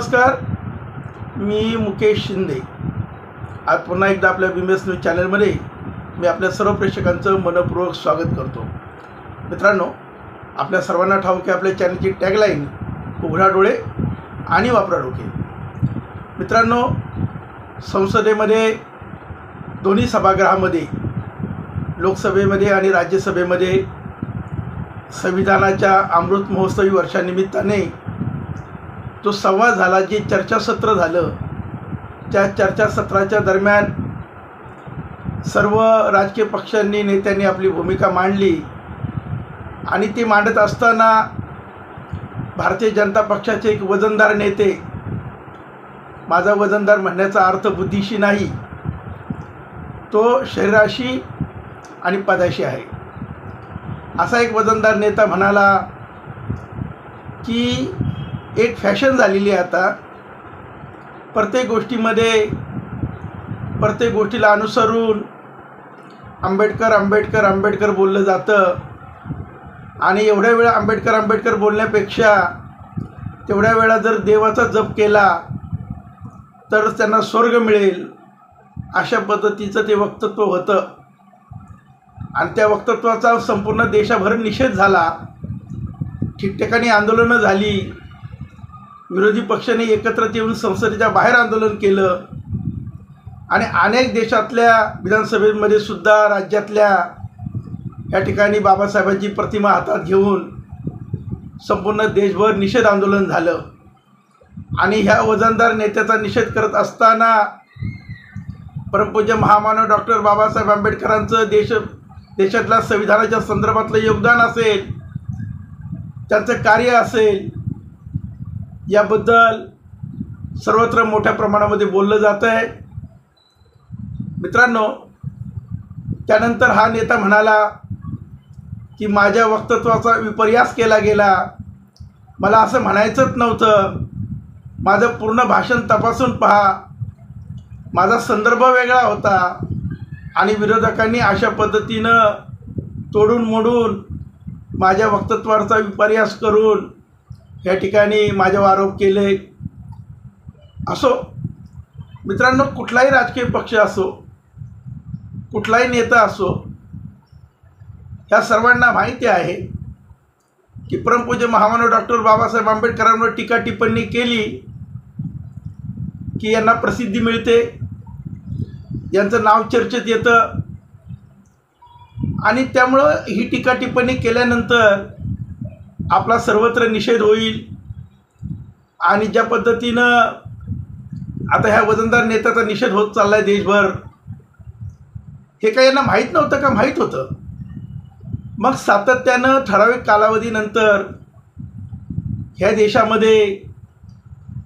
नमस्कार मी मुकेश शिंदे. आज पुन्हा एकदा आपल्या बिमेस न्यूज चॅनलमध्ये मी आपल्या सर्व प्रेक्षकांचं मनपूर्वक स्वागत करतो. मित्रांनो आपल्या सर्वांना ठाऊक की आपल्या चॅनलची टॅगलाईन उघडा डोळे आणि वापरा डोके. मित्रांनो संसदेमध्ये दोन्ही सभागृहामध्ये लोकसभेमध्ये आणि राज्यसभेमध्ये संविधानाच्या अमृत महोत्सवी वर्षानिमित्ताने जो संवाद झाला जे चर्चासत्र झालं त्या चर्चासत्राच्या दरम्यान सर्व राजकीय पक्षांनी नेत्यांनी आपली भूमिका मांडली. आणि ती मांडत असताना भारतीय जनता पक्षाचे एक वजनदार नेते माझा वजनदार म्हणण्याचा अर्थ बुद्धीशी नाही तो शरीराशी आणि पदाशी आहे. असा एक वजनदार नेता म्हणाला की एक फॅशन झालेली आहे आता. प्रत्येक गोष्टीमध्ये प्रत्येक गोष्टीला अनुसरून आंबेडकर आंबेडकर आंबेडकर बोललं जातं. आणि एवढ्या वेळा आंबेडकर आंबेडकर बोलण्यापेक्षा तेवढ्या वेळा जर देवाचा जप केला तर त्यांना स्वर्ग मिळेल अशा पद्धतीचं ते वक्तत्व होतं. आणि त्या वक्तत्वाचा संपूर्ण देशाभर निषेध झाला. ठिकठिकाणी आंदोलनं झाली. विरोधी पक्षाने एकत्रित येऊन संसदेच्या बाहेर आंदोलन केलं. आणि अनेक देशातल्या विधानसभेमध्ये सुद्धा राज्यातल्या या ठिकाणी बाबासाहेबांची प्रतिमा हातात घेऊन संपूर्ण देशभर निषेध आंदोलन झालं. आणि ह्या वजनदार नेत्याचा निषेध करत असताना परमपूज्य महामानव डॉक्टर बाबासाहेब आंबेडकरांचं देश देशातल्या संविधानाच्या संदर्भातलं योगदान असेल त्यांचं कार्य असेल याबद्दल सर्वत्र मोठ्या प्रमाणामध्ये बोललं जातं आहे मित्रांनो त्यानंतर हा नेता म्हणाला की माझ्या वक्तत्वाचा विपर्यास केला गेला. मला असं म्हणायचंच नव्हतं. माझं पूर्ण भाषण तपासून पहा. माझा संदर्भ वेगळा होता आणि विरोधकांनी अशा पद्धतीनं तोडून मोडून माझ्या वक्तत्वाचा विपर्यास करून या ठिकाणी माझ्यावर आरोप केले. असो मित्रांनो कुठलाही राजकीय पक्ष असो कुठलाही नेता असो ह्या सर्वांना माहिती आहे की परमपूज्य महामानव डॉक्टर बाबासाहेब आंबेडकरांवर टीका टिप्पणी केली की यांना प्रसिद्धी मिळते यांचं नाव चर्चेत येतं आणि त्यामुळं ही टीका टिप्पणी केल्यानंतर आपला सर्वत्र निषेध होईल. आणि ज्या पद्धतीनं आता ह्या वजनदार नेत्याचा निषेध होत चालला आहे देशभर हे काही यांना माहीत नव्हतं का? माहीत होतं. मग सातत्यानं ठराविक कालावधीनंतर ह्या देशामध्ये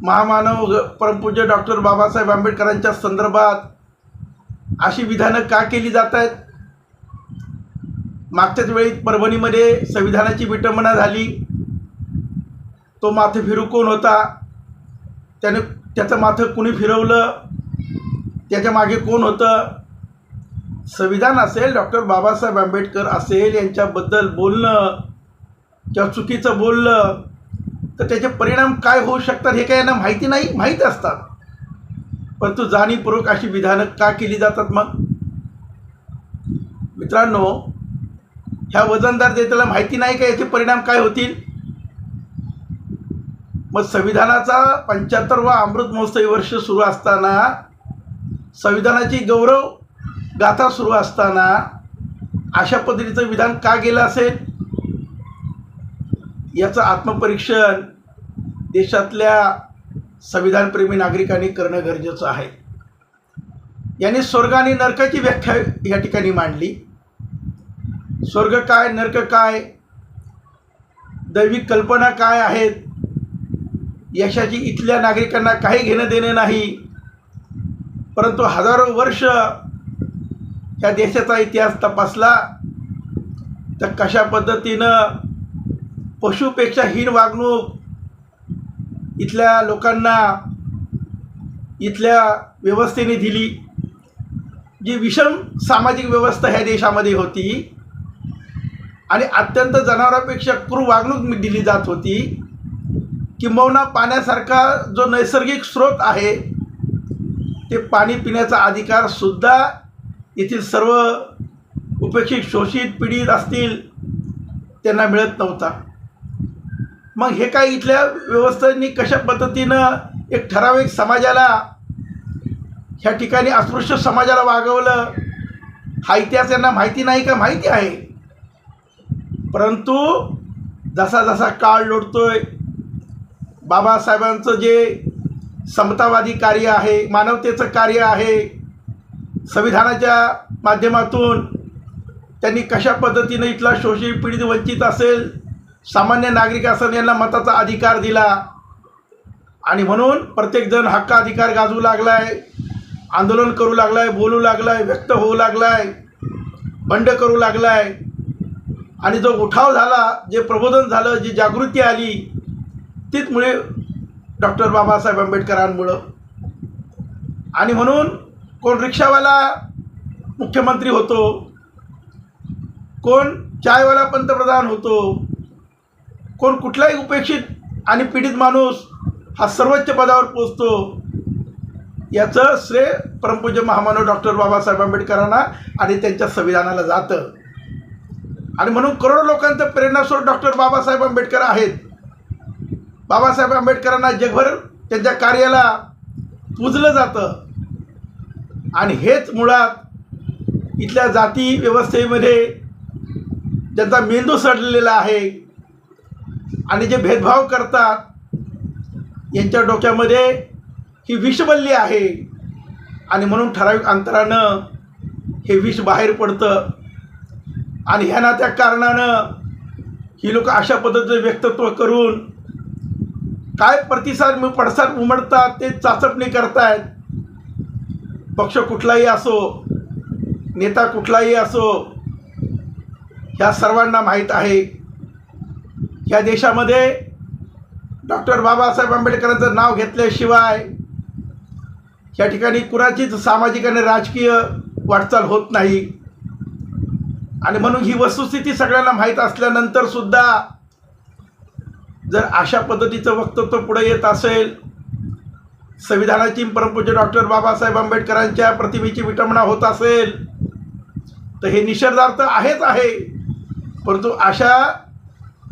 महामानव ग- परमपूज्य डॉक्टर बाबासाहेब आंबेडकरांच्या संदर्भात अशी विधानं का केली जात आहेत? मागच्याच वेळी परभणीमध्ये संविधानाची विटंबना झाली. तो माथे फिरू कोण होता? त्याने त्याचं माथं कुणी फिरवलं? त्याच्यामागे कोण होतं? संविधान असेल डॉक्टर बाबासाहेब आंबेडकर असेल यांच्याबद्दल बोलणं किंवा चुकीचं बोललं तर त्याचे परिणाम काय होऊ शकतात हे काय यांना माहिती नाही? माहीत असतात. परंतु जाणीवपूर्वक अशी विधानं का केली जातात मग? मित्रांनो ह्या वजनदार जनतेला माहिती नाही का याचे परिणाम काय होतील? मग संविधानाचा पंच्याहत्तरवा अमृत महोत्सवी वर्ष सुरू असताना संविधानाची गौरव गाथा सुरू असताना अशा पद्धतीचं विधान का गेलं असेल? याचं आत्मपरीक्षण देशातल्या संविधानप्रेमी नागरिकांनी करणं गरजेचं आहे. यांनी स्वर्ग आणि नरकाची व्याख्या या ठिकाणी मांडली. स्वर्ग काय नरक काय दैविक कल्पना काय आहेत यशाची इथल्या नागरिकांना काही घेणं देणं नाही. परंतु हजारो वर्ष ह्या देशाचा इतिहास तपासला तर कशा पद्धतीनं पशुपेक्षा हीन वागणूक इथल्या लोकांना इथल्या व्यवस्थेने दिली जी विषम सामाजिक व्यवस्था ह्या देशामध्ये होती. आणि अत्यंत जनावरांपेक्षा क्रूर वागणूक दिली जात होती किंबहुना पाण्यासारखा जो नैसर्गिक स्रोत आहे ते पाणी पिण्याचा अधिकार सुद्धा येथील सर्व उपेक्षित शोषित पीडित असतील त्यांना मिळत नव्हता. मग हे काय इथल्या व्यवस्थेने कशा पद्धतीनं एक ठराविक समाजाला ह्या ठिकाणी अस्पृश्य समाजाला वागवलं? हा इतिहास यांना माहिती नाही का? माहिती आहे. परंतु जसा जसा काळ लोटतोय बाबासाहेबांचं जे समतावादी कार्य आहे मानवतेचं कार्य आहे संविधानाच्या माध्यमातून त्यांनी कशा पद्धतीनं इथला शोषित पीडित वंचित असेल सामान्य नागरिक असेल यांना मताचा अधिकार दिला. आणि म्हणून प्रत्येकजण हक्क अधिकार गाजवू लागलाय आंदोलन करू लागलाय बोलू लागलाय व्यक्त होऊ लागलाय बंड करू लागलाय. आणि जो उठाव झाला जे प्रबोधन झालं जी जागृती आली तीचमुळे डॉक्टर बाबासाहेब आंबेडकरांमुळं. आणि म्हणून कोण रिक्षावाला मुख्यमंत्री होतो कोण चायवाला पंतप्रधान होतो कोण कुठलाही उपेक्षित आणि पीडित माणूस हा सर्वोच्च पदावर पोचतो याचं श्रेय परमपूज्य महामानव डॉक्टर बाबासाहेब आंबेडकरांना आणि त्यांच्या संविधानाला जातं. आणि म्हणून करोडो लोकांचं प्रेरणास्रोत डॉक्टर बाबासाहेब आंबेडकर आहेत. बाबासाहेब आंबेडकरांना जगभर त्यांच्या कार्याला पूजलं जातं. आणि हेच मुळात इथल्या जाती व्यवस्थेमध्ये ज्यांचा मेंदू सडलेला आहे. आणि जे भेदभाव करतात यांच्या डोक्यामध्ये ही विषबल्ली आहे. आणि म्हणून ठराविक अंतरानं हे विष बाहेर पडतं. आणि ह्या ना त्या कारणानं ही लोक अशा पद्धतीचं व्यक्तत्व करून काय प्रतिसाद पडसाद उमडतात ते चाचपणी करतायत. पक्ष कुठलाही असो नेता कुठलाही असो ह्या सर्वांना माहीत आहे. ह्या देशामध्ये डॉक्टर बाबासाहेब आंबेडकरांचं नाव घेतल्याशिवाय या ठिकाणी कुणाचीच सामाजिक आणि राजकीय वाटचाल होत नाही. आणि म्हणून ही वस्तुस्थिती सगळ्यांना माहीत असल्यानंतर सुद्धा जर अशा पद्धतीचं वक्तव्य पुढे येत असेल संविधानाची परमपूज्य डॉक्टर बाबासाहेब आंबेडकरांच्या प्रतिमेची विटंबना होत असेल तर हे निषेधार्थ आहेच आहे. परंतु अशा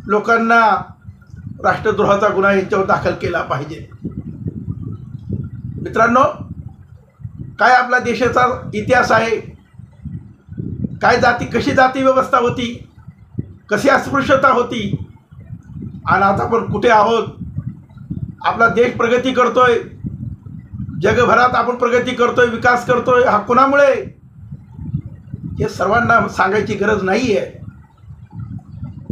लोकांना राष्ट्रद्रोहाचा गुन्हा यांच्यावर दाखल केला पाहिजे. मित्रांनो काय आपला देशाचा इतिहास आहे? काय जाती कशी जाती व्यवस्था होती कशी अस्पृश्यता होती आणि आता आपण कुठे आहोत? आपला देश प्रगती करतोय जगभरात आपण प्रगती करतोय विकास करतोय हा कुणामुळे? हे सर्वांना सांगायची गरज नाही आहे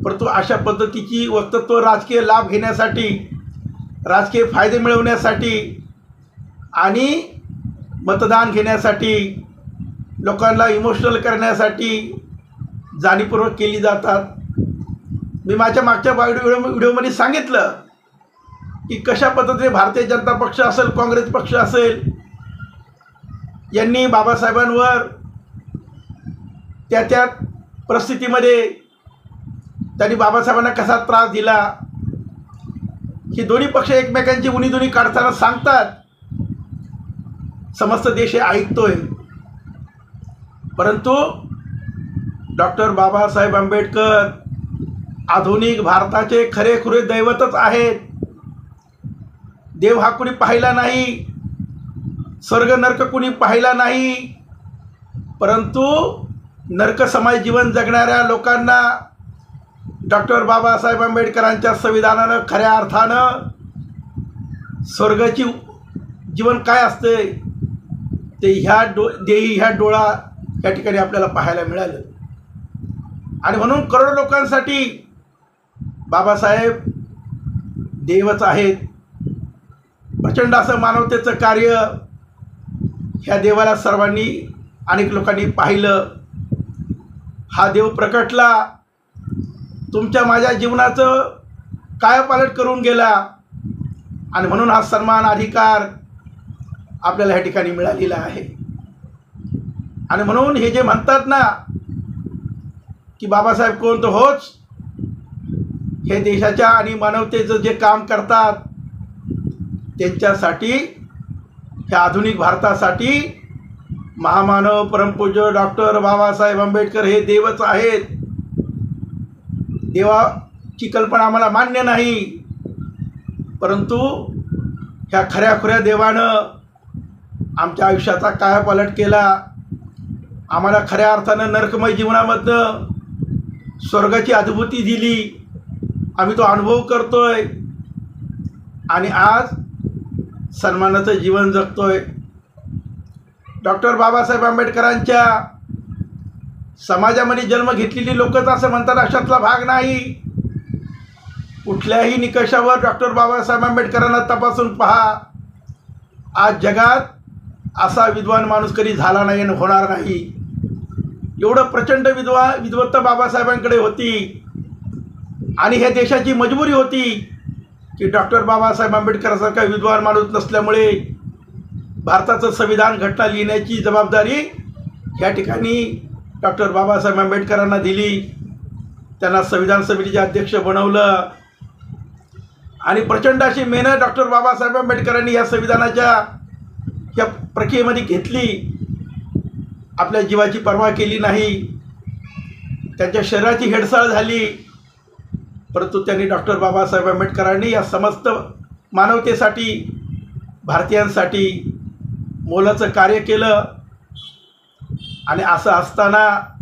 परंतु अशा पद्धतीची वक्तत्व राजकीय लाभ घेण्यासाठी राजकीय फायदे मिळवण्यासाठी आणि मतदान घेण्यासाठी लोकांना इमोशनल करण्यासाठी जाणीवपूर्वक केली जातात. मी माझ्या मागच्या व्हिडिओ व्हिडिओमध्ये सांगितलं की कशा पद्धतीने भारतीय जनता पक्ष असेल काँग्रेस पक्ष असेल यांनी बाबासाहेबांवर त्या त्या परिस्थितीमध्ये त्यांनी बाबासाहेबांना कसा त्रास दिला? ही दोन्ही पक्ष एकमेकांची उणीधुणी काढताना सांगतात. समस्त देश हे ऐकतोय. परंतु डॉक्टर बाबासाहेब आंबेडकर आधुनिक भारताचे खरेखुरे दैवतच आहेत. देव हा कुणी पाहिला नाही स्वर्ग नर्क कुणी पाहिला नाही परंतु नरक समाज जीवन जगणाऱ्या लोकांना डॉक्टर बाबासाहेब आंबेडकरांच्या संविधानानं खऱ्या अर्थानं स्वर्गाची जीवन काय असते? ते ह्या डो देही ह्या डोळा या ठिकाणी आपल्याला पाहायला मिळालं. आणि म्हणून करोडो लोकांसाठी बाबासाहेब देवच आहेत. प्रचंड असं मानवतेचं कार्य ह्या देवाला सर्वांनी अनेक लोकांनी पाहिलं. हा देव प्रकटला. तुमच्या माझ्या जीवनाचं कायापालट करून गेला. आणि म्हणून हा सन्मान अधिकार आपल्याला ह्या ठिकाणी मिळालेला आहे. आणि म्हणून हे जे म्हणतात ना की बाबासाहेब कोण तर होच हे देशाच्या आणि मानवतेचं जे काम करतात त्यांच्यासाठी ह्या आधुनिक भारतासाठी महामानव परमपूज्य डॉक्टर बाबासाहेब आंबेडकर हे देवच आहेत. देवाची कल्पना आम्हाला मान्य नाही. परंतु ह्या खऱ्याखुऱ्या देवानं आमच्या आयुष्याचा कायापालट केला. आम्हाला खऱ्या अर्थानं नरकमय जीवनामधनं स्वर्गाची अनुभूती दिली. आम्ही तो अनुभव करतोय. आणि आज सन्मानाचं जीवन जगतोय. डॉक्टर बाबासाहेब आंबेडकरांच्या समाजामध्ये जन्म घेतलेली लोकच असं म्हणतात अशातला भाग नाही. कुठल्याही निकषावर डॉक्टर बाबासाहेब आंबेडकरांना तपासून पहा. आज जगात असा विद्वान माणूस कधी झाला नाही आणि होणार नाही. एवढं प्रचंड विद्वा विद्वत्ता बाबासाहेबांकडे होती. आणि ह्या देशाची मजबुरी होती की डॉक्टर बाबासाहेब आंबेडकरासारखा विद्वान माणूस नसल्यामुळे भारताचं संविधान घटना लिहिण्याची जबाबदारी या ठिकाणी डॉक्टर बाबासाहेब आंबेडकरांना दिली. त्यांना संविधान समितीचे अध्यक्ष बनवलं. आणि प्रचंड अशी मेहनत डॉक्टर बाबासाहेब आंबेडकरांनी या संविधानाच्या या प्रक्रियेमध्ये घेतली. आपल्या जीवाची पर्वा केली नाही. त्यांच्या शरीराची हेडसाळ झाली. परंतु त्यांनी डॉक्टर बाबासाहेब आंबेडकरांनी या समस्त मानवतेसाठी भारतीयांसाठी मोलाचं कार्य केलं. आणि असं असताना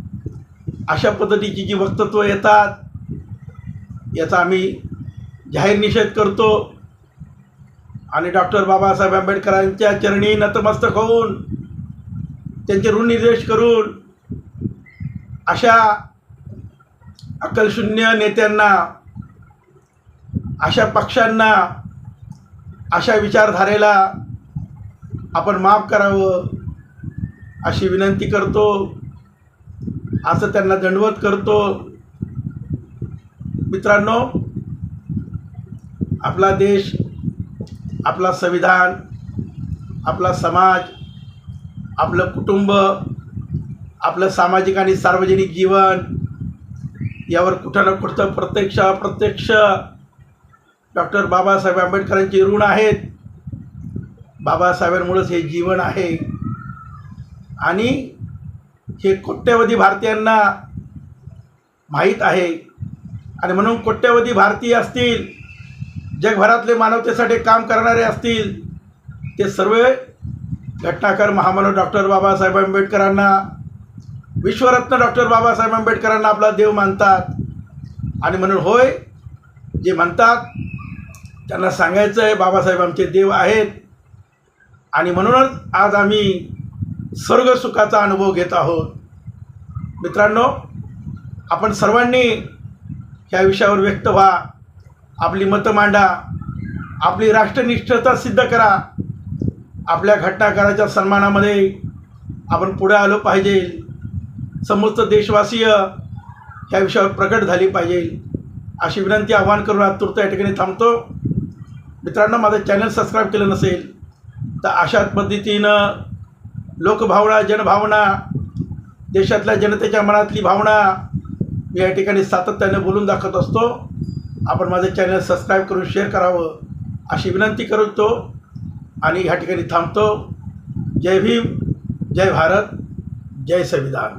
अशा पद्धतीची जी वक्तत्व येतात याचा आम्ही जाहीर निषेध करतो. आणि डॉक्टर बाबासाहेब आंबेडकरांच्या चरणी नतमस्तक होऊन त्यांचे ऋणनिर्देश करून अशा अकलशून्य नेत्यांना अशा पक्षांना अशा विचारधारेला आपण माफ करावं अशी विनंती करतो. असं त्यांना दंडवत करतो. मित्रांनो आपला देश आपला संविधान आपला समाज आपलं कुटुंब आपलं सामाजिक आणि सार्वजनिक जीवन यावर कुठं ना कुठं प्रत्यक्ष अप्रत्यक्ष डॉक्टर बाबासाहेब आंबेडकरांचे ऋण आहेत. बाबासाहेबांमुळंच हे जीवन आहे. आणि हे कोट्यवधी भारतीयांना माहीत आहे. आणि म्हणून कोट्यवधी भारतीय असतील जगभरातले मानवतेसाठी काम करणारे असतील ते सर्व घटनाकर महामानव डॉक्टर बाबासाहेब आंबेडकरांना विश्वरत्न डॉक्टर बाबासाहेब आंबेडकरांना आपला देव मानतात. आणि म्हणून होय जे म्हणतात त्यांना सांगायचं आहे बाबासाहेब आमचे देव आहेत. आणि म्हणूनच आज आम्ही स्वर्ग सुखाचा अनुभव घेत आहोत. मित्रांनो आपण सर्वांनी ह्या विषयावर व्यक्त व्हा. आपली मतं मांडा आपली राष्ट्रनिष्ठता सिद्ध करा. आपल्या घटनाकाराच्या सन्मानामध्ये आपण पुढे आलो पाहिजे. समस्त देशवासीय ह्या विषयावर प्रकट झाली पाहिजे. अशी विनंती आव्हान करून आतुरता या ठिकाणी थांबतो. मित्रांनो माझं चॅनल सबस्क्राईब केलं नसेल तर अशाच पद्धतीनं लोकभावना जनभावना देशातल्या जनतेच्या मनातली भावना मी या ठिकाणी सातत्याने बोलून दाखवत असतो. आपण माझं चॅनल सबस्क्राईब करून शेअर करावं अशी विनंती करतो. आणि ह्या ठिकाणी थांबतो. जय भीम जय भारत जय संविधान.